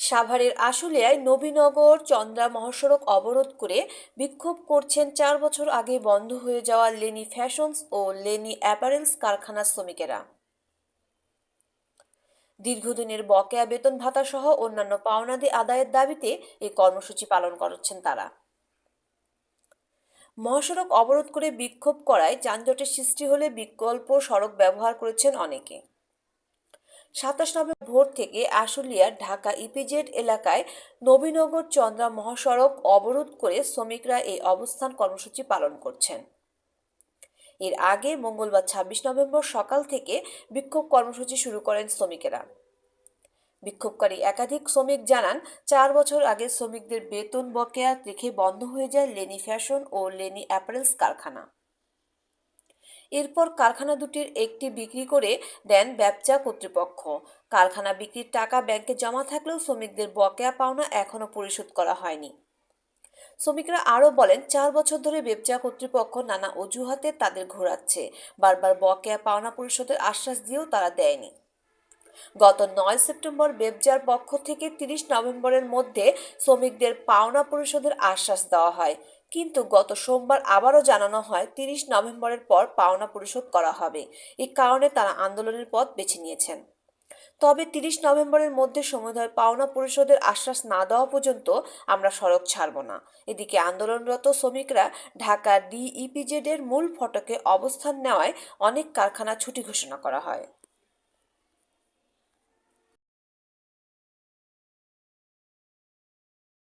সাভারের আশুলিয়ায় নবীনগর চন্দ্রা মহাসড়ক অবরোধ করে বিক্ষোভ করছেন চার বছর আগে বন্ধ হয়ে যাওয়া লেনি ফ্যাশনস ও লেনি অ্যাপারেলস কারখানার শ্রমিকেরা। দীর্ঘদিনের বকেয়া বেতন ভাতা সহ অন্যান্য পাওনাদি আদায়ের দাবিতে এই কর্মসূচি পালন করছেন তারা। মহাসড়ক অবরোধ করে বিক্ষোভ করায় যানজটের সৃষ্টি হলে বিকল্প সড়ক ব্যবহার করেছেন অনেকে। সাতাশ নভেম্বর ভোর থেকে আশুলিয়ার ঢাকা ইপিজেড এলাকায় নবীনগর চন্দ্রা মহাসড়ক অবরোধ করে শ্রমিকরা এই অবস্থান কর্মসূচি পালন করছেন। এর আগে মঙ্গলবার ছাব্বিশ নভেম্বর সকাল থেকে বিক্ষোভ কর্মসূচি শুরু করেন শ্রমিকেরা। বিক্ষোভকারী একাধিক শ্রমিক জানান, চার বছর আগে শ্রমিকদের বেতন বকেয়া রেখে বন্ধ হয়ে যায় লেনি ফ্যাশন ও লেনি অ্যাপারেলস কারখানা। এরপর কারখানা দুটির একটি বিক্রি করে দেন ব্যবসা কর্তৃপক্ষ। কারখানা বিক্রির টাকা ব্যাংকে জমা থাকলেও শ্রমিকদের বকেয়া পাওনা এখনও পরিশোধ করা হয়নি। শ্রমিকরা আরও বলেন, চার বছর ধরে ব্যবসা কর্তৃপক্ষ নানা অজুহাতে তাদের ঘোরাচ্ছে। বারবার বকেয়া পাওনা পরিশোধের আশ্বাস দিয়েও তারা দেয়নি। গত নয় সেপ্টেম্বর বেবজার পক্ষ থেকে তিরিশ নভেম্বরের মধ্যে শ্রমিকদের পাওনা পরিশোধের আশ্বাস দেওয়া হয়। কিন্তু গত সোমবার আবারও জানানো হয়, তিরিশ নভেম্বরের পর পাওনা পরিশোধ করা হবে। এই কারণে তারা আন্দোলনের পথ বেছে নিয়েছেন। তবে তিরিশ নভেম্বরের মধ্যে সমুদয় পাওনা পরিশোধের আশ্বাস না দেওয়া পর্যন্ত আমরা সড়ক ছাড়ব না। এদিকে আন্দোলনরত শ্রমিকরা ঢাকা ডিইপিজেড এর মূল ফটকে অবস্থান নেওয়ায় অনেক কারখানা ছুটি ঘোষণা করা হয়।